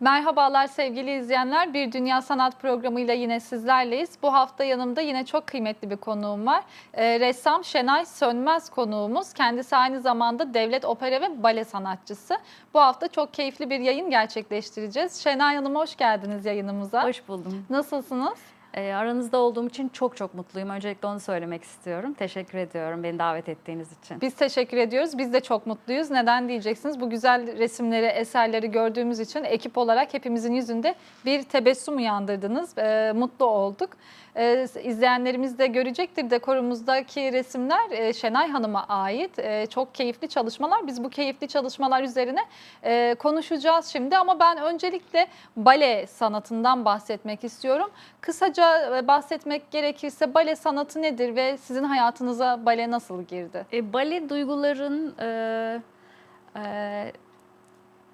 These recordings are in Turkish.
Merhabalar sevgili izleyenler. Bir Dünya Sanat programıyla yine sizlerleyiz. Bu hafta yanımda yine çok kıymetli bir konuğum var. Ee, ressam Şenay Sönmez konuğumuz. Kendisi aynı zamanda devlet opera ve bale sanatçısı. Bu hafta çok keyifli bir yayın gerçekleştireceğiz. Şenay Hanım hoş geldiniz yayınımıza. Hoş buldum. Nasılsınız? Ee, aranızda olduğum için çok çok mutluyum. Öncelikle onu söylemek istiyorum. Teşekkür ediyorum beni davet ettiğiniz için. Biz teşekkür ediyoruz. Biz de çok mutluyuz. Neden diyeceksiniz? Bu güzel resimleri, eserleri gördüğümüz için ekip olarak hepimizin yüzünde bir tebessüm uyandırdınız. Ee, mutlu olduk. Ee, izleyenlerimiz de görecektir. Dekorumuzdaki resimler e, Şenay Hanım'a ait. E, çok keyifli çalışmalar. Biz bu keyifli çalışmalar üzerine e, konuşacağız şimdi. Ama ben öncelikle bale sanatından bahsetmek istiyorum. Kısaca e, bahsetmek gerekirse bale sanatı nedir ve sizin hayatınıza bale nasıl girdi? E, bale duyguların, e, e,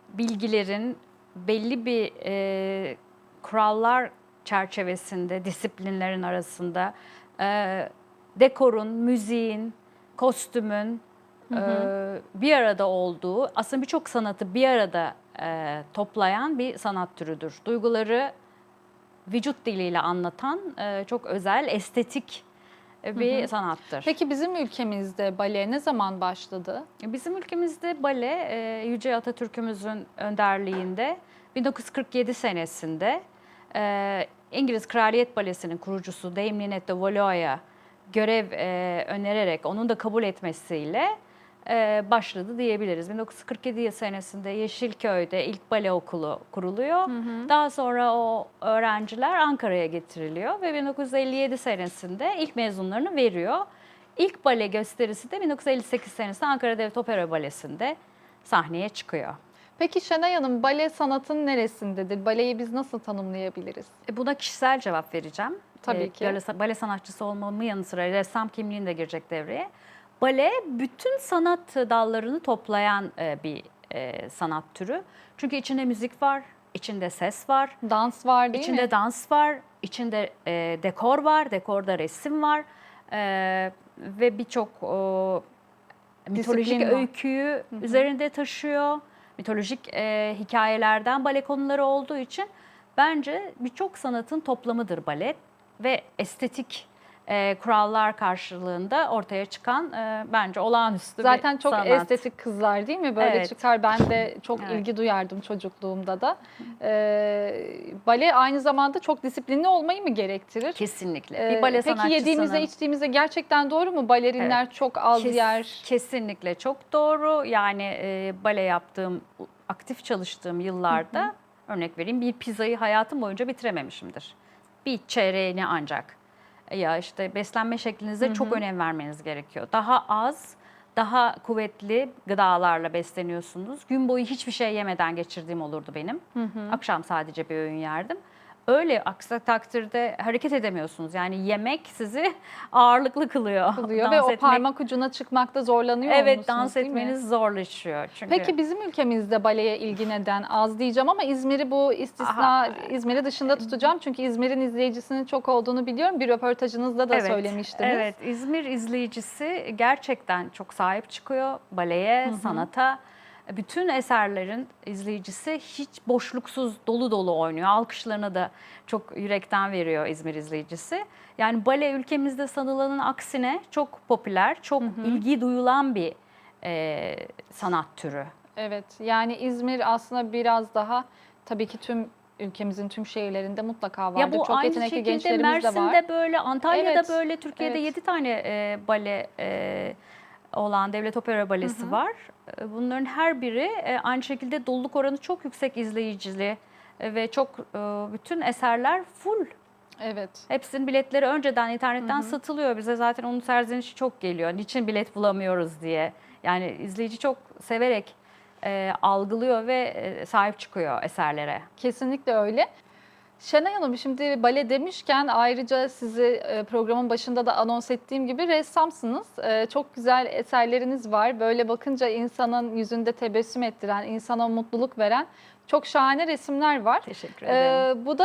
bilgilerin belli bir e, kurallar çerçevesinde, disiplinlerin arasında e, dekorun, müziğin, kostümün e, bir arada olduğu, aslında birçok sanatı bir arada e, toplayan bir sanat türüdür. Duyguları vücut diliyle anlatan e, çok özel, estetik e, bir sanattır. Peki bizim ülkemizde bale ne zaman başladı? Bizim ülkemizde bale e, Yüce Atatürk'ümüzün önderliğinde 1947 senesinde e, İngiliz Kraliyet Balesi'nin kurucusu Dame Ninette de Valois'a görev e, önererek onun da kabul etmesiyle e, başladı diyebiliriz. 1947 senesinde Yeşilköy'de ilk bale okulu kuruluyor. Daha sonra o öğrenciler Ankara'ya getiriliyor ve 1957 senesinde ilk mezunlarını veriyor. İlk bale gösterisi de 1958 senesinde Ankara Devlet Opera Balesi'nde sahneye çıkıyor. Peki Şenay Hanım bale sanatın neresindedir? Baleyi biz nasıl tanımlayabiliriz? E, Buna kişisel cevap vereceğim. Tabii E, ki. Bale sanatçısı olmamın yanı sıra ressam kimliğin de girecek devreye. Bale bütün sanat dallarını toplayan e, bir e, sanat türü. Çünkü içinde müzik var, içinde ses var, Dans var değil içinde mi? dans var, içinde e, dekor var, dekorda resim var e, ve birçok mitolojik Disiplin var. öyküyü üzerinde taşıyor. Mitolojik e, hikayelerden bale konuları olduğu için bence birçok sanatın toplamıdır bale ve estetik e, kurallar karşılığında ortaya çıkan e, bence olağanüstü Zaten bir çok sanat. estetik kızlar değil mi? Böyle Evet. çıkar. Ben de çok Evet. ilgi duyardım çocukluğumda da. Ee, bale aynı zamanda çok disiplinli olmayı mı gerektirir? Kesinlikle. Ee, bir bale Peki yediğimizde içtiğimizde gerçekten doğru mu? Balerinler çok az Kes- yer. Kesinlikle çok doğru. Yani e, bale yaptığım, aktif çalıştığım yıllarda örnek vereyim bir pizzayı hayatım boyunca bitirememişimdir. Bir çeyreğini ancak. Ya işte beslenme şeklinize çok önem vermeniz gerekiyor. Daha az, daha kuvvetli gıdalarla besleniyorsunuz. Gün boyu hiçbir şey yemeden geçirdiğim olurdu benim. Akşam sadece bir öğün yerdim. Öyle aksi takdirde hareket edemiyorsunuz. Yani yemek sizi ağırlıklı kılıyor. Kılıyor ve Dans o etmek- parmak ucuna çıkmakta zorlanıyor Evet dans etmeniz zorlaşıyor. Çünkü Peki bizim ülkemizde baleye ilgi neden az diyeceğim ama İzmir'i bu istisna. İzmir'i dışında tutacağım. Çünkü İzmir'in izleyicisinin çok olduğunu biliyorum. Bir röportajınızda da evet, söylemiştiniz. Evet, İzmir izleyicisi gerçekten çok sahip çıkıyor baleye, sanata. Bütün eserlerin izleyicisi hiç boşluksuz dolu dolu oynuyor. Alkışlarını da çok yürekten veriyor İzmir izleyicisi. Yani bale ülkemizde sanılanın aksine çok popüler, çok ilgi duyulan bir e, sanat türü. Evet yani İzmir aslında biraz daha tabii ki tüm ülkemizin tüm şehirlerinde mutlaka vardır. Ya bu Çok aynı yetenekli şekilde gençlerimiz de Mersin'de var. böyle, Antalya'da Evet, böyle, Türkiye'de evet. 7 tane e, bale e, olan devlet opera balesi var. E, Bunların her biri e, aynı şekilde doluluk oranı çok yüksek izleyicili e, ve çok e, bütün eserler full. Evet. Hepsinin biletleri önceden internetten satılıyor. Bize zaten onun serzenişi çok geliyor. Niçin bilet bulamıyoruz diye. Yani izleyici çok severek e, algılıyor ve e, sahip çıkıyor eserlere. Kesinlikle öyle. Şenay Hanım şimdi bale demişken ayrıca sizi e, programın başında da anons ettiğim gibi ressamsınız. E, Çok güzel eserleriniz var. Böyle bakınca insanın yüzünde tebessüm ettiren, insana mutluluk veren çok şahane resimler var. Teşekkür ederim. Ee, bu da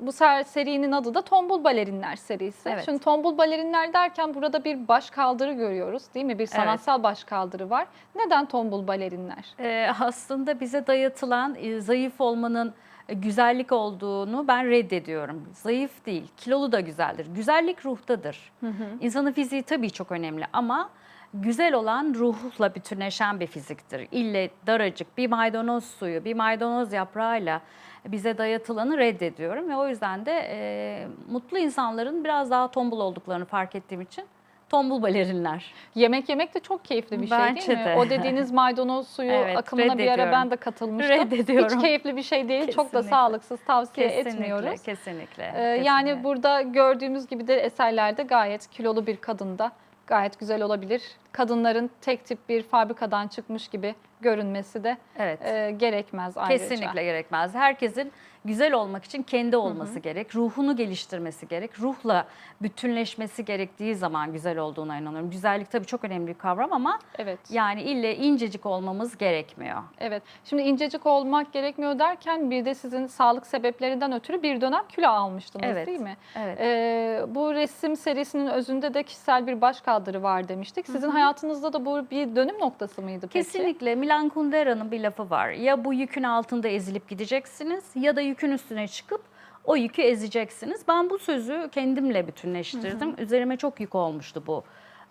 bu ser- serinin adı da Tombul Balerinler serisi. Evet. Şimdi Tombul Balerinler derken burada bir baş kaldırı görüyoruz değil mi? Bir sanatsal baş kaldırı var. Neden Tombul Balerinler? Ee, aslında bize dayatılan e, zayıf olmanın e, güzellik olduğunu ben reddediyorum. Zayıf değil, kilolu da güzeldir. Güzellik ruhtadır. İnsanın fiziği tabii çok önemli ama güzel olan ruhla bütünleşen bir fiziktir. İlle daracık bir maydanoz suyu, bir maydanoz yaprağıyla bize dayatılanı reddediyorum ve o yüzden de e, mutlu insanların biraz daha tombul olduklarını fark ettiğim için tombul balerinler. Yemek yemek de çok keyifli bir şey Bence değil mi? de. O dediğiniz maydanoz suyu Evet, akımına bir ara reddediyorum. ben de katılmıştım. Reddediyorum. Hiç keyifli bir şey değil. Çok da Kesinlikle. sağlıksız. Tavsiye etmiyoruz. kesinlikle. Ee, kesinlikle. yani burada gördüğümüz gibi de eserlerde gayet kilolu bir kadında gayet güzel olabilir. Kadınların tek tip bir fabrikadan çıkmış gibi görünmesi de evet. e, gerekmez ayrıca. Kesinlikle gerekmez. Herkesin güzel olmak için kendi olması gerek. Ruhunu geliştirmesi gerek. Ruhla bütünleşmesi gerektiği zaman güzel olduğuna inanıyorum. Güzellik tabii çok önemli bir kavram ama Evet. yani ille incecik olmamız gerekmiyor. Evet. Şimdi incecik olmak gerekmiyor derken bir de sizin sağlık sebeplerinden ötürü bir dönem kilo almıştınız Evet. değil mi? Evet. Ee, bu resim serisinin özünde de kişisel bir başkaldırı var demiştik. Sizin hayatınızda da bu bir dönüm noktası mıydı peki? Kesinlikle Milan Kundera'nın bir lafı var. Ya bu yükün altında ezilip gideceksiniz ya da yükün üstüne çıkıp o yükü ezeceksiniz. Ben bu sözü kendimle bütünleştirdim. Üzerime çok yük olmuştu bu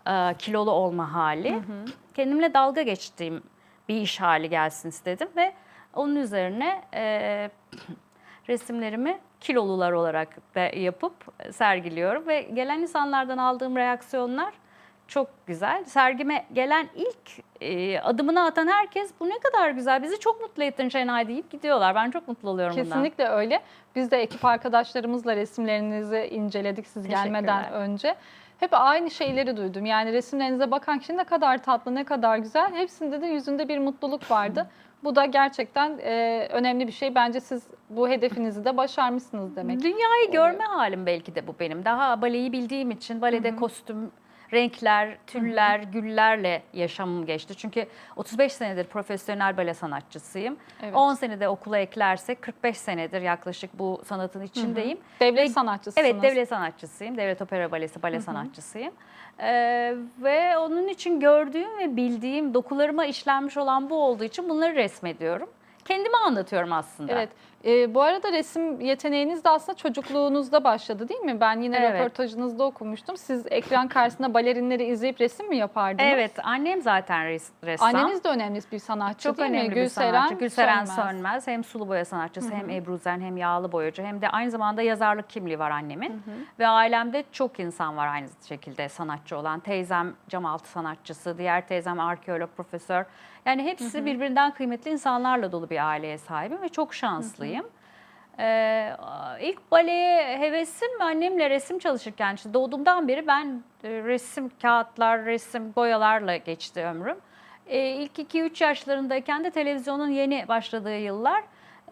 e, kilolu olma hali. Kendimle dalga geçtiğim bir iş hali gelsin istedim ve onun üzerine e, resimlerimi kilolular olarak da yapıp sergiliyorum ve gelen insanlardan aldığım reaksiyonlar çok güzel. Sergime gelen ilk e, adımını atan herkes bu ne kadar güzel bizi çok mutlu ettin Şenay deyip gidiyorlar. Ben çok mutlu oluyorum bundan. Kesinlikle öyle. Biz de ekip arkadaşlarımızla resimlerinizi inceledik siz gelmeden önce. Hep aynı şeyleri duydum. Yani resimlerinize bakan kişi ne kadar tatlı, ne kadar güzel. Hepsinde de yüzünde bir mutluluk vardı. Bu da gerçekten e, önemli bir şey. Bence siz bu hedefinizi de başarmışsınız demek. Dünyayı oluyor. görme halim belki de bu benim. Daha baleyi bildiğim için balede kostüm, renkler, tüller, güllerle yaşamım geçti. Çünkü 35 senedir profesyonel bale sanatçısıyım. Evet. 10 senede okula eklersek 45 senedir yaklaşık bu sanatın içindeyim. Devlet Ve- sanatçısınız. Evet, devlet sanatçısıyım. Devlet Opera Balesi bale sanatçısıyım. Ee, ve onun için gördüğüm ve bildiğim, dokularıma işlenmiş olan bu olduğu için bunları resmediyorum. Kendime anlatıyorum aslında. Evet. E, bu arada resim yeteneğiniz de aslında çocukluğunuzda başladı değil mi? Ben yine Evet. röportajınızda okumuştum. Siz ekran karşısında balerinleri izleyip resim mi yapardınız? Evet, annem zaten res, ressam. Anneniz de önemli bir sanatçı çok değil mi? önemli bir Gülseren sanatçı. Gülseren Sönmez. Sönmez. Hem sulu boya sanatçısı hem Ebru Zen hem yağlı boyacı hem de aynı zamanda yazarlık kimliği var annemin. Ve ailemde çok insan var aynı şekilde sanatçı olan. Teyzem cam altı sanatçısı, diğer teyzem arkeolog, profesör. Yani hepsi birbirinden kıymetli insanlarla dolu bir aileye sahibim ve çok şanslıyım. Ee, ilk baleye hevesim annemle resim çalışırken işte doğduğumdan beri ben e, resim kağıtlar, resim boyalarla geçti ömrüm. Ee, ilk 2-3 yaşlarındayken de televizyonun yeni başladığı yıllar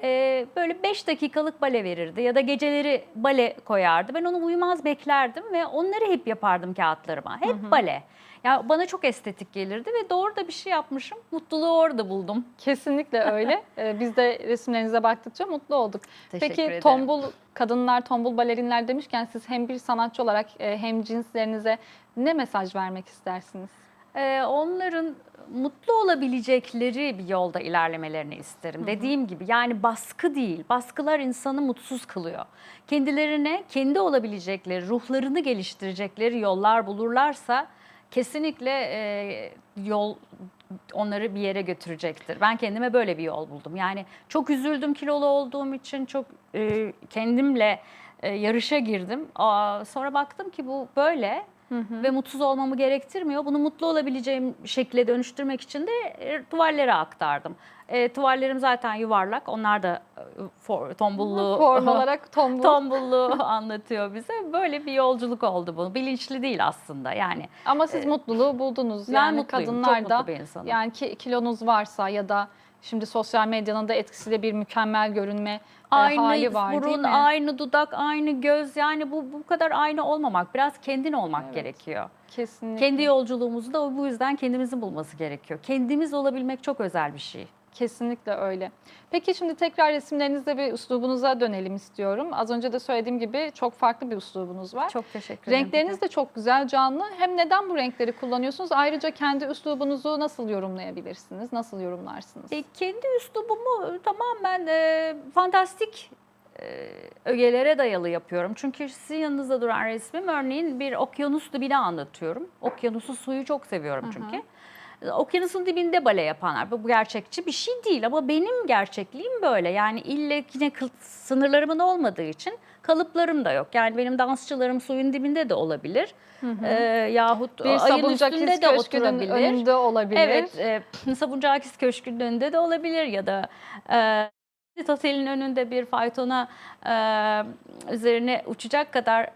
e, böyle 5 dakikalık bale verirdi ya da geceleri bale koyardı. Ben onu uyumaz beklerdim ve onları hep yapardım kağıtlarıma. Hep bale. Ya bana çok estetik gelirdi ve doğru da bir şey yapmışım. Mutluluğu orada buldum. Kesinlikle öyle. Ee, Biz de resimlerinize baktıkça mutlu olduk. Teşekkür Peki ederim. tombul kadınlar, tombul balerinler demişken siz hem bir sanatçı olarak e, hem cinslerinize ne mesaj vermek istersiniz? Ee, onların mutlu olabilecekleri bir yolda ilerlemelerini isterim. Dediğim gibi yani baskı değil. Baskılar insanı mutsuz kılıyor. Kendilerine kendi olabilecekleri, ruhlarını geliştirecekleri yollar bulurlarsa kesinlikle e, yol onları bir yere götürecektir. Ben kendime böyle bir yol buldum. Yani çok üzüldüm kilolu olduğum için çok e, kendimle e, yarışa girdim. Aa, sonra baktım ki bu böyle ve mutsuz olmamı gerektirmiyor. Bunu mutlu olabileceğim şekilde dönüştürmek için de e, tuvallere aktardım. E, tuvallerim zaten yuvarlak. Onlar da e, for, tombulluğu Form olarak tombul. tombulluğu anlatıyor bize. Böyle bir yolculuk oldu bu. Bilinçli değil aslında. Yani Ama siz mutluluğu buldunuz. ben Yani mutluyum. kadınlar çok da mutlu bir insanım. yani ki kilonuz varsa ya da şimdi sosyal medyanın da etkisiyle bir mükemmel görünme e, aynı hali var değil burun, mi? aynı dudak, aynı göz. Yani bu bu kadar aynı olmamak. Biraz kendin olmak Evet. gerekiyor. Kesinlikle. Kendi yolculuğumuzu da bu yüzden kendimizin bulması gerekiyor. Kendimiz olabilmek çok özel bir şey. Kesinlikle öyle. Peki şimdi tekrar resimlerinizde bir üslubunuza dönelim istiyorum. Az önce de söylediğim gibi çok farklı bir üslubunuz var. Çok teşekkür ederim. Renkleriniz de çok güzel, canlı. Hem neden bu renkleri kullanıyorsunuz? Ayrıca kendi üslubunuzu nasıl yorumlayabilirsiniz? Nasıl yorumlarsınız? E, kendi üslubumu tamamen e, fantastik e, ögelere dayalı yapıyorum. Çünkü sizin yanınızda duran resmim örneğin bir okyanus dibini anlatıyorum. Okyanusu suyu çok seviyorum çünkü. E, Okyanusun dibinde bale yapanlar. Bu bu gerçekçi bir şey değil ama benim gerçekliğim böyle. Yani ille yine sınırlarımın olmadığı için kalıplarım da yok. Yani benim dansçılarım suyun dibinde de olabilir. E, yahut bir ayın üstünde de oturabilir. önünde olabilir. Evet, e, Sabuncakis Köşkü'nün önünde de olabilir ya da e, Otel'in önünde bir faytona e, üzerine uçacak kadar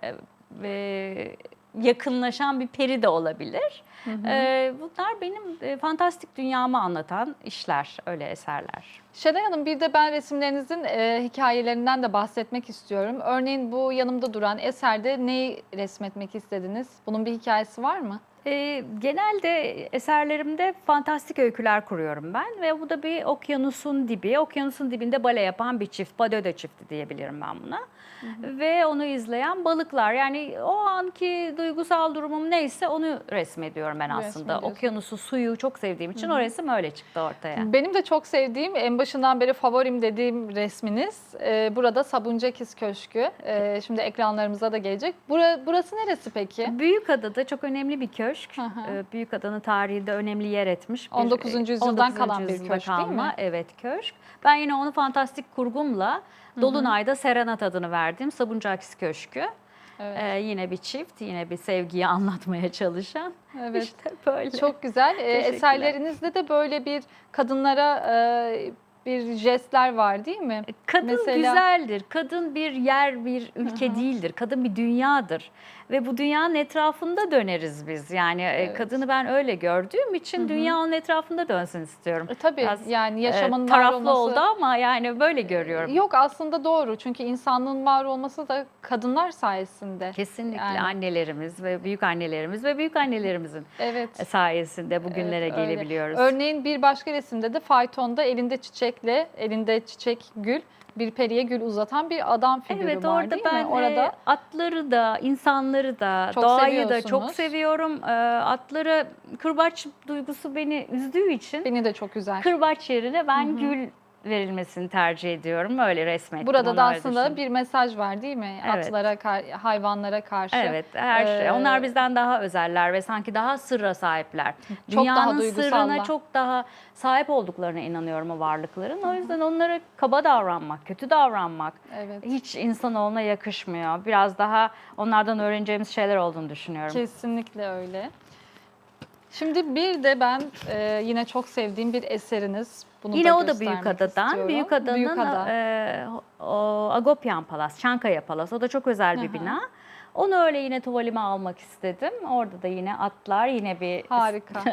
e, yakınlaşan bir peri de olabilir. E, bunlar benim e, fantastik dünyamı anlatan işler, öyle eserler. Şenay Hanım bir de ben resimlerinizin e, hikayelerinden de bahsetmek istiyorum. Örneğin bu yanımda duran eserde neyi resmetmek istediniz? Bunun bir hikayesi var mı? E, genelde eserlerimde fantastik öyküler kuruyorum ben ve bu da bir okyanusun dibi. Okyanusun dibinde bale yapan bir çift, Badöde çifti diyebilirim ben buna. Ve onu izleyen balıklar. Yani o anki duygusal durumum neyse onu resmediyorum ben aslında. Okyanusu, suyu çok sevdiğim için o resim öyle çıktı ortaya. Benim de çok sevdiğim, en başından beri favorim dediğim resminiz. e, burada Sabuncakis Köşkü. E, şimdi ekranlarımıza da gelecek. Bura, burası neresi peki? Büyükada'da çok önemli bir köşk. Hı. Ee, Büyükada'nın tarihinde önemli yer etmiş. bir- 19. yüzyıldan 19. kalan bir köşk değil mi? kalma, Evet köşk. Ben yine onu fantastik kurgumla Dolunay'da Serenat adını verdim. Sabuncakis Köşkü. Evet. Ee, yine bir çift, yine bir sevgiyi anlatmaya çalışan. Evet. İşte böyle. Çok güzel. E, eserlerinizde de böyle bir kadınlara e, bir jestler var değil mi? Kadın Mesela- güzeldir. Kadın bir yer, bir ülke değildir. Kadın bir dünyadır. Ve bu dünyanın etrafında döneriz biz. Yani e, Evet. kadını ben öyle gördüğüm için dünya onun etrafında dönsün istiyorum. E, tabii Biraz, yani Ee, yaşamın var taraflı olması... oldu ama yani böyle görüyorum. Yok aslında doğru. Çünkü insanlığın var olması da kadınlar sayesinde. Kesinlikle Yani. annelerimiz ve büyük annelerimiz ve büyük annelerimizin Evet. sayesinde bugünlere Evet, öyle. gelebiliyoruz. Örneğin bir başka resimde de faytonda elinde çiçekle, elinde çiçek gül, bir periye gül uzatan bir adam figürü Evet var orada değil ben mi? Orada e, atları da insanları da Çok doğayı da çok seviyorum. E, atları kırbaç duygusu beni üzdüğü için beni de çok güzel. kırbaç yerine ben gül verilmesini tercih ediyorum. Öyle resmettim. Burada da aslında düşündüm. bir mesaj var değil mi? Evet. Atlara, kar- hayvanlara karşı. Evet, her şey. Ee, Onlar bizden daha özeller ve sanki daha sırra sahipler. Çok daha Dünyanın duygusallar. sırrına çok daha sahip olduklarına inanıyorum o varlıkların. O yüzden onlara kaba davranmak, kötü davranmak Evet. hiç insanoğluna yakışmıyor. Biraz daha onlardan öğreneceğimiz şeyler olduğunu düşünüyorum. Kesinlikle öyle. Şimdi bir de ben e, yine çok sevdiğim bir eseriniz. Bunu Yine da o da Büyükada'dan. Büyükada'nın Büyükada. e, o, Agopyan Palas, Çankaya Palas. O da çok özel bir Aha. bina. Onu öyle yine tuvalime almak istedim. Orada da yine atlar, yine bir Harika.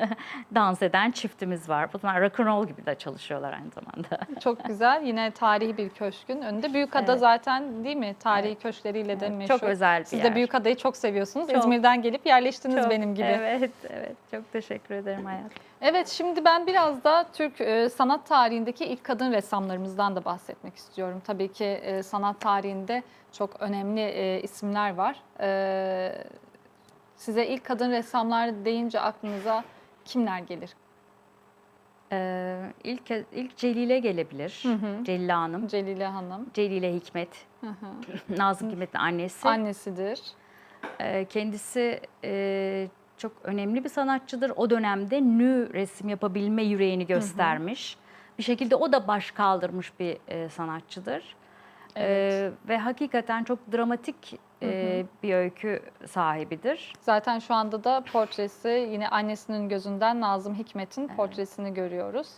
dans eden çiftimiz var. Bunlar rock'n'roll gibi de çalışıyorlar aynı zamanda. Çok güzel. Yine tarihi bir köşkün önünde. Büyükada Evet. zaten değil mi? Tarihi köşkleriyle de Evet, meşhur. çok özel bir Siz yer. de Büyükada'yı çok seviyorsunuz. Çok. İzmir'den gelip yerleştiniz Çok- benim gibi. Evet. Evet, evet. Çok teşekkür ederim hayatım. şimdi ben biraz da Türk e, sanat tarihindeki ilk kadın ressamlarımızdan da bahsetmek istiyorum. Tabii ki e, sanat tarihinde çok önemli e, isimler var. E, size ilk kadın ressamlar deyince aklınıza kimler gelir? Ee, ilk ilk Celile gelebilir. Hı hı. Celile Hanım. Celile Hanım. Celile Hikmet. Hı hı. Nazım Hikmet'in annesi. Annesidir. Ee, kendisi e, çok önemli bir sanatçıdır. O dönemde nü resim yapabilme yüreğini göstermiş. Bir şekilde o da baş kaldırmış bir e, sanatçıdır. Ee, ve hakikaten çok dramatik e, bir öykü sahibidir. Zaten şu anda da portresi yine annesinin gözünden Nazım Hikmet'in portresini görüyoruz.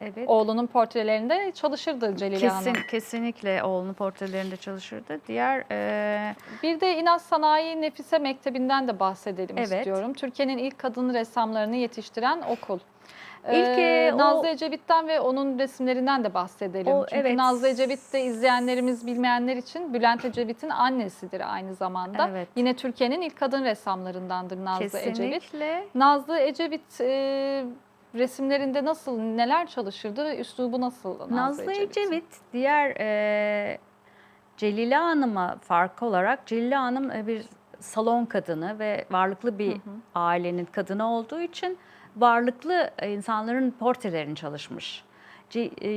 Evet. Oğlunun portrelerinde çalışırdı Celile Kesin, Hanım. kesinlikle oğlunun portrelerinde çalışırdı. Diğer e, Bir de İnaz Sanayi Nefise Mektebi'nden de bahsedelim Evet. istiyorum. Türkiye'nin ilk kadın ressamlarını yetiştiren okul. İlk, Ee, e, o- Nazlı Ecevit'ten ve onun resimlerinden de bahsedelim. O, Çünkü evet. Nazlı Ecevit de izleyenlerimiz bilmeyenler için Bülent Ecevit'in annesidir aynı zamanda. Evet. Yine Türkiye'nin ilk kadın ressamlarındandır Nazlı Ecevit. kesinlikle Nazlı Ecevit e, resimlerinde nasıl, neler çalışırdı? Üslubu nasıl Nazlı, Nazlı Ecevit'in? Ecevit diğer e, Celile Hanım'a farkı olarak Celile Hanım e, bir salon kadını ve varlıklı bir ailenin kadını olduğu için varlıklı e, insanların portrelerini çalışmış. Ce, e,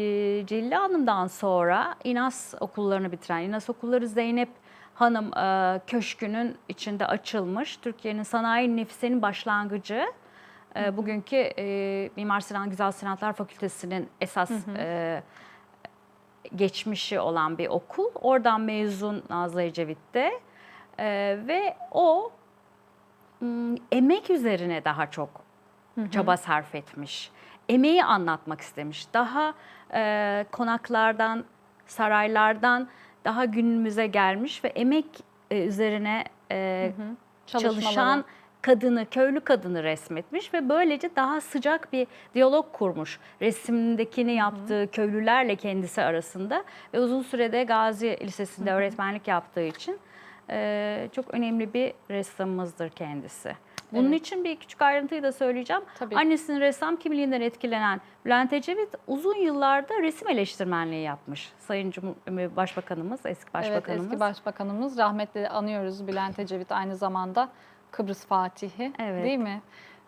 Celile Hanım'dan sonra İNAS okullarını bitiren, İNAS okulları Zeynep Hanım e, köşkünün içinde açılmış. Türkiye'nin sanayi nefisinin başlangıcı. E, bugünkü e, Mimar Sinan Güzel Sanatlar Fakültesi'nin esas e, geçmişi olan bir okul. Oradan mezun Nazlı Ecevit'te. Ee, ve o emek üzerine daha çok çaba sarf etmiş. Emeği anlatmak istemiş. Daha e, konaklardan, saraylardan daha günümüze gelmiş ve emek e, üzerine e, Çalışmaları. çalışan kadını, köylü kadını resmetmiş ve böylece daha sıcak bir diyalog kurmuş. Resimdekini yaptığı köylülerle kendisi arasında ve uzun sürede Gazi Lisesi'nde öğretmenlik yaptığı için e, çok önemli bir ressamımızdır kendisi. Bunun Evet. için bir küçük ayrıntıyı da söyleyeceğim. Tabii. Annesinin ressam kimliğinden etkilenen Bülent Ecevit uzun yıllarda resim eleştirmenliği yapmış. Sayın Cum- Başbakanımız, eski başbakanımız. Evet, eski başbakanımız rahmetli anıyoruz Bülent Ecevit aynı zamanda Kıbrıs Fatihi Evet. değil mi?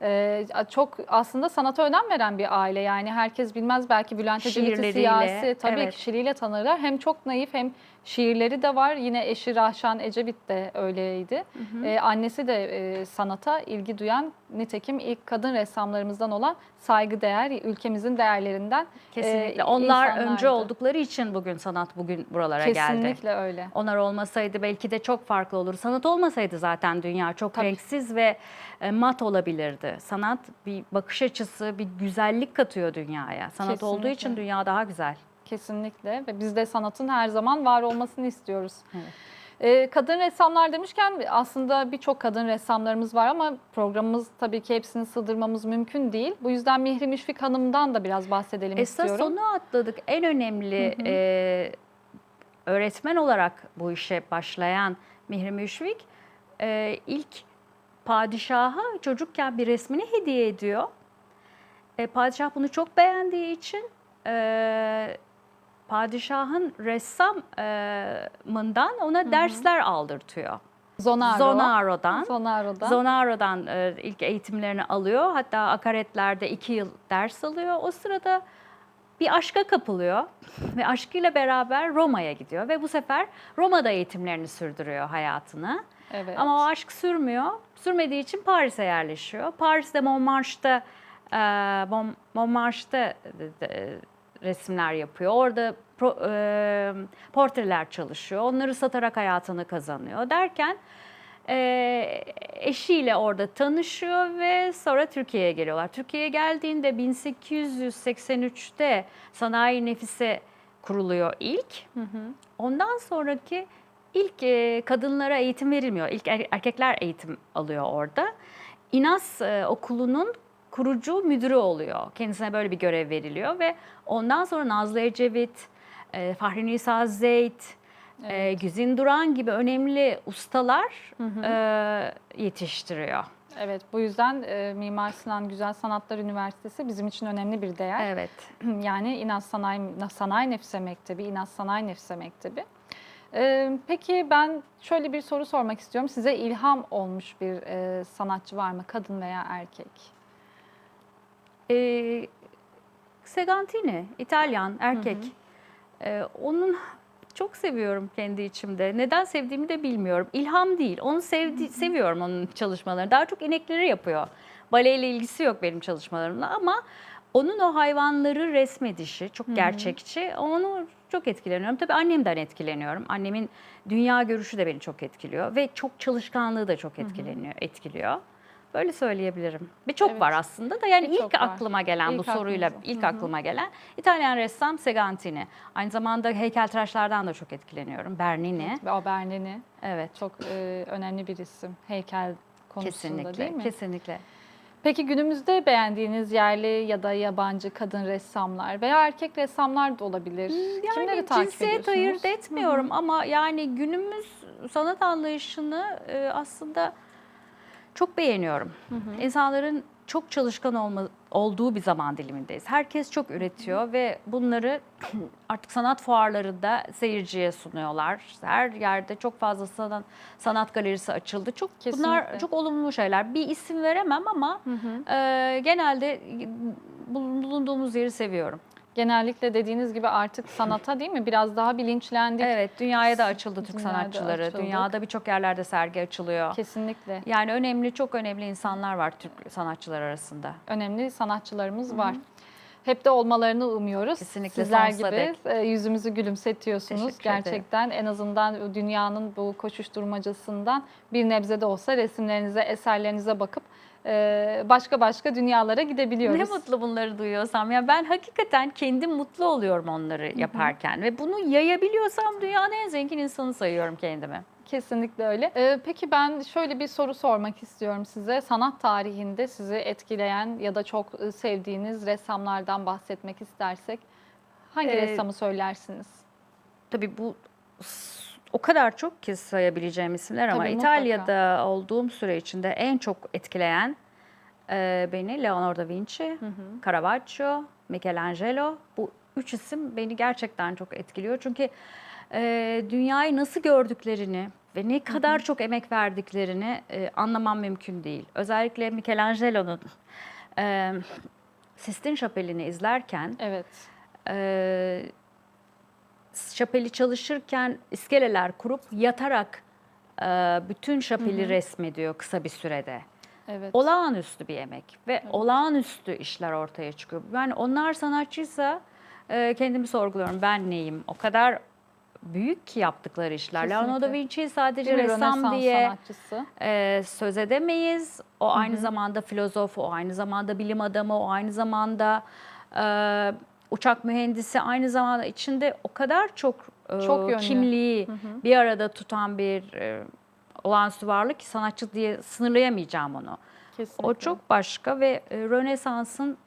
Ee, çok aslında sanata önem veren bir aile yani herkes bilmez belki Bülent Ecevit'i siyasi tabii evet. kişiliğiyle tanırlar. Hem çok naif hem şiirleri de var. Yine eşi Rahşan Ecevit de öyleydi. Ee, annesi de e, sanata ilgi duyan nitekim ilk kadın ressamlarımızdan olan saygıdeğer ülkemizin değerlerinden Kesinlikle. e, Onlar önce oldukları için bugün sanat bugün buralara geldi. Kesinlikle öyle. Onlar olmasaydı belki de çok farklı olur. Sanat olmasaydı zaten dünya çok Tabii. renksiz ve e, mat olabilirdi. Sanat bir bakış açısı, bir güzellik katıyor dünyaya. Sanat olduğu için Kesinlikle. dünya daha güzel. Kesinlikle ve biz de sanatın her zaman var olmasını istiyoruz. Evet. Ee, kadın ressamlar demişken aslında birçok kadın ressamlarımız var ama programımız tabii ki hepsini sığdırmamız mümkün değil. Bu yüzden Mihri Müşfik Hanım'dan da biraz bahsedelim Esas istiyorum. onu atladık. En önemli e, öğretmen olarak bu işe başlayan Mihri Müşfik e, ilk padişaha çocukken bir resmini hediye ediyor. E, padişah bunu çok beğendiği için e, padişahın ressamından ona dersler aldırtıyor. Zonaro. Zonaro'dan. Zonaro'dan. Zonaro'dan e, ilk eğitimlerini alıyor. Hatta akaretlerde iki yıl ders alıyor. O sırada bir aşka kapılıyor ve aşkıyla beraber Roma'ya gidiyor ve bu sefer Roma'da eğitimlerini sürdürüyor hayatını. evet. Ama o aşk sürmüyor. Sürmediği için Paris'e yerleşiyor. Paris'te e, Mon- Montmartre'da e, e, resimler yapıyor. Orada pro- e, portreler çalışıyor. Onları satarak hayatını kazanıyor. Derken e, eşiyle orada tanışıyor ve sonra Türkiye'ye geliyorlar. Türkiye'ye geldiğinde 1883'te Sanayi Nefise kuruluyor ilk. Ondan sonraki ilk e, kadınlara eğitim verilmiyor. İlk er- erkekler eğitim alıyor orada. İNAS e, okulunun kurucu müdürü oluyor. Kendisine böyle bir görev veriliyor ve ondan sonra Nazlı Ecevit, e, Fahri Nisa Zeyd, e, Güzin Duran gibi önemli ustalar e, yetiştiriyor. Evet bu yüzden e, Mimar Sinan Güzel Sanatlar Üniversitesi bizim için önemli bir değer. Evet. yani İnaz Sanayi, Sanayi Nefise Mektebi, İnaz Sanayi Nefise Mektebi. Ee, peki ben şöyle bir soru sormak istiyorum. Size ilham olmuş bir e, sanatçı var mı? Kadın veya erkek? E, Segantini, İtalyan, erkek. E, onun çok seviyorum kendi içimde. Neden sevdiğimi de bilmiyorum. İlham değil. Onu sevdi, seviyorum onun çalışmalarını. Daha çok inekleri yapıyor. Baleyle ilgisi yok benim çalışmalarımla ama onun o hayvanları resmedişi çok gerçekçi. Onu çok etkileniyorum. Tabii annemden etkileniyorum. Annemin dünya görüşü de beni çok etkiliyor ve çok çalışkanlığı da çok etkileniyor, etkiliyor. Böyle söyleyebilirim. Birçok Evet. var aslında da yani ilk var. aklıma gelen bu İlk soruyla aklınıza. ilk Hı hı. aklıma gelen İtalyan ressam Segantini. Aynı zamanda heykeltıraşlardan da çok etkileniyorum. Bernini. Ve o Bernini Evet. çok e, önemli bir isim. Heykel konusunda Kesinlikle. değil mi? Kesinlikle. Peki günümüzde beğendiğiniz yerli ya da yabancı kadın ressamlar veya erkek ressamlar da olabilir. Kimleri Yani takip cinsiyet ediyorsunuz? ayırt etmiyorum ama yani günümüz sanat anlayışını e, aslında çok beğeniyorum. İnsanların çok çalışkan olma, olduğu bir zaman dilimindeyiz. Herkes çok üretiyor ve bunları artık sanat fuarlarında seyirciye sunuyorlar. Her yerde çok fazla sanat, sanat galerisi açıldı. Çok bunlar Kesinlikle. çok olumlu şeyler. Bir isim veremem ama e, genelde bulunduğumuz yeri seviyorum. Genellikle dediğiniz gibi artık sanata değil mi biraz daha bilinçlendik. Evet, dünyaya da açıldı Türk Dünyaya da sanatçıları. açıldık. Dünyada birçok yerlerde sergi açılıyor. Kesinlikle Yani önemli, çok önemli insanlar var Türk sanatçılar arasında. önemli sanatçılarımız var. Hep de olmalarını umuyoruz. Kesinlikle, Sizler gibi dek. e, yüzümüzü gülümsetiyorsunuz. Teşekkür ederim. Gerçekten en azından dünyanın bu koşuşturmacasından bir nebze de olsa resimlerinize, eserlerinize bakıp başka başka dünyalara gidebiliyoruz. Ne mutlu bunları duyuyorsam. Ya ben hakikaten kendim mutlu oluyorum onları yaparken ve bunu yayabiliyorsam dünyanın en zengin insanı sayıyorum kendimi. Kesinlikle öyle. Ee, peki ben şöyle bir soru sormak istiyorum size. Sanat tarihinde sizi etkileyen ya da çok e, sevdiğiniz ressamlardan bahsetmek istersek hangi Ee, ressamı söylersiniz? Tabii bu o kadar çok ki sayabileceğim isimler ama Tabii, mutlaka. İtalya'da olduğum süre içinde en çok etkileyen e, beni Leonardo da Vinci, Caravaggio, Michelangelo. Bu üç isim beni gerçekten çok etkiliyor. Çünkü e, dünyayı nasıl gördüklerini ve ne kadar çok emek verdiklerini e, anlamam mümkün değil. Özellikle Michelangelo'nun e, Sistine Şapeli'ni izlerken Evet. e, şapeli çalışırken iskeleler kurup yatarak e, bütün şapeli resmediyor kısa bir sürede. Evet. Olağanüstü bir emek ve olağanüstü işler ortaya çıkıyor. Yani onlar sanatçıysa e, kendimi sorguluyorum. Ben neyim? O kadar büyük ki yaptıkları işler. Kesinlikle. Leonardo da Vinci'yi sadece mi? ressam diye sanatçısı. e, söz edemeyiz. O aynı zamanda filozof, o aynı zamanda bilim adamı, o aynı zamanda e, uçak mühendisi, aynı zamanda içinde o kadar çok, e, Çok yönlü. kimliği bir arada tutan bir e, olağanüstü varlık ki sanatçı diye sınırlayamayacağım onu. Kesinlikle. O çok başka ve e, Rönesans'ın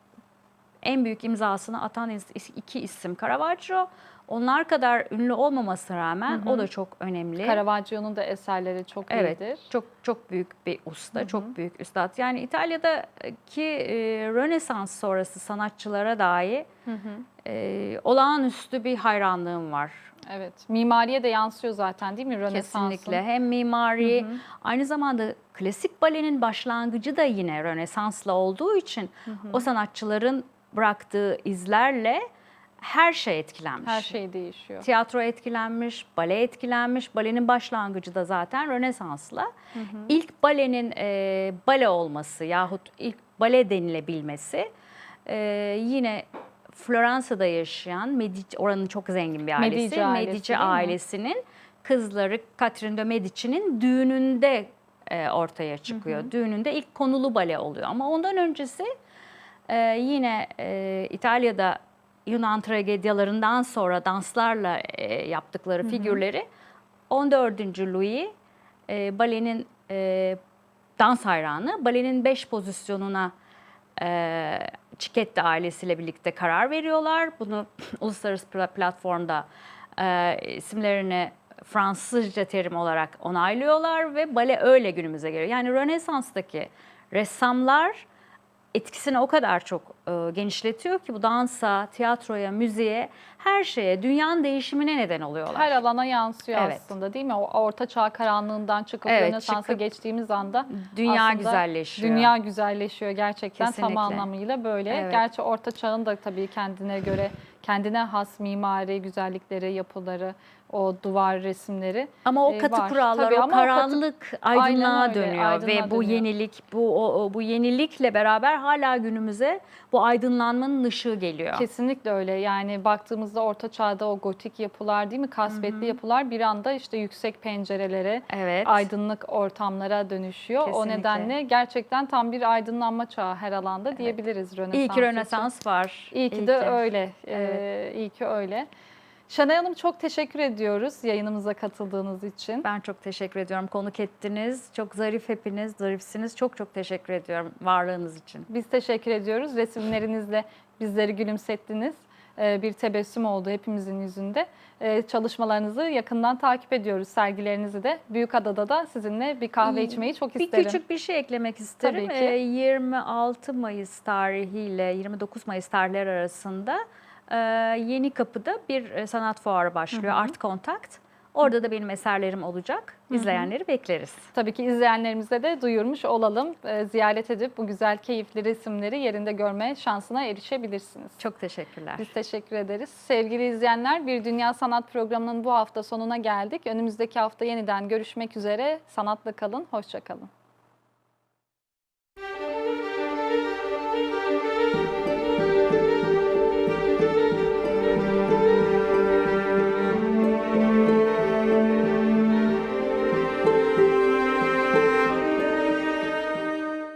en büyük imzasını atan iki isim Caravaggio. Onlar kadar ünlü olmamasına rağmen o da çok önemli. Caravaggio'nun da eserleri çok Evet, iyidir. çok çok büyük bir usta, çok büyük üstad. Yani İtalya'daki e, Rönesans sonrası sanatçılara dair e, olağanüstü bir hayranlığım var. Evet. Mimariye de yansıyor zaten değil mi Rönesans'ın? Kesinlikle. Hem mimari, aynı zamanda klasik balenin başlangıcı da yine Rönesans'la olduğu için o sanatçıların bıraktığı izlerle her şey etkilenmiş. Her şey değişiyor. Tiyatro etkilenmiş, bale etkilenmiş. Balenin başlangıcı da zaten Rönesans'la. İlk balenin e, bale olması yahut ilk bale denilebilmesi e, yine Floransa'da yaşayan Medici, oranın çok zengin bir ailesi. Medici ailesi, Medici ailesinin kızları Catherine de Medici'nin düğününde e, ortaya çıkıyor. Düğününde ilk konulu bale oluyor. Ama ondan öncesi e, yine e, İtalya'da Yunan tragedyalarından sonra danslarla e, yaptıkları figürleri 14. Louis e, balenin e, dans hayranı balenin 5 pozisyonuna e, Çiketti ailesiyle birlikte karar veriyorlar. Bunu uluslararası pla- platformda e, isimlerini Fransızca terim olarak onaylıyorlar ve bale öyle günümüze geliyor. Yani Rönesans'taki ressamlar etkisini o kadar çok e, genişletiyor ki bu dansa, tiyatroya, müziğe, her şeye, dünyanın değişimine neden oluyorlar. Her alana yansıyor Evet. aslında değil mi? O orta çağ karanlığından çıkıp Evet, Rönesans'a çıkıp geçtiğimiz anda Dünya aslında güzelleşiyor. Dünya güzelleşiyor gerçekten tam Kesinlikle. anlamıyla böyle. Evet. Gerçi orta çağın da tabii kendine göre kendine has mimari güzellikleri, yapıları, o duvar resimleri. Ama o e, katı var. kurallar, Tabii o ama o katı- karanlık aydınlığa öyle, dönüyor aydınlığa ve bu dönüyor. yenilik, bu o- o- bu yenilikle beraber hala günümüze bu aydınlanmanın ışığı geliyor. Kesinlikle öyle. Yani baktığımızda orta çağda o gotik yapılar değil mi? Kasvetli yapılar bir anda işte yüksek pencerelere, Evet. aydınlık ortamlara dönüşüyor. O Kesinlikle. nedenle gerçekten tam bir aydınlanma çağı her alanda diyebiliriz Rönesans İyi için. ki Rönesans var. İyi ki de öyle. Ee, iyi ki öyle. Şenay Hanım çok teşekkür ediyoruz yayınımıza katıldığınız için. Ben çok teşekkür ediyorum. Konuk ettiniz. Çok zarif hepiniz, zarifsiniz. Çok çok teşekkür ediyorum varlığınız için. Biz teşekkür ediyoruz. Resimlerinizle bizleri gülümsettiniz. e, bir tebessüm oldu hepimizin yüzünde. E, Çalışmalarınızı yakından takip ediyoruz, sergilerinizi de. Büyükada'da da sizinle bir kahve İyi. içmeyi çok Bir isterim. küçük bir şey eklemek isterim. Tabii ki. Ee, 26 Mayıs tarihiyle 29 Mayıs tarihleri arasında e, Yeni Kapı'da bir e, sanat fuarı başlıyor. Art Contact. Orada da benim eserlerim olacak. İzleyenleri bekleriz. Tabii ki izleyenlerimize de duyurmuş olalım. E, Ziyaret edip bu güzel, keyifli resimleri yerinde görme şansına erişebilirsiniz. Çok teşekkürler. Biz teşekkür ederiz. Sevgili izleyenler, Bir Dünya Sanat programının bu hafta sonuna geldik. Önümüzdeki hafta yeniden görüşmek üzere. Sanatla kalın, hoşça kalın.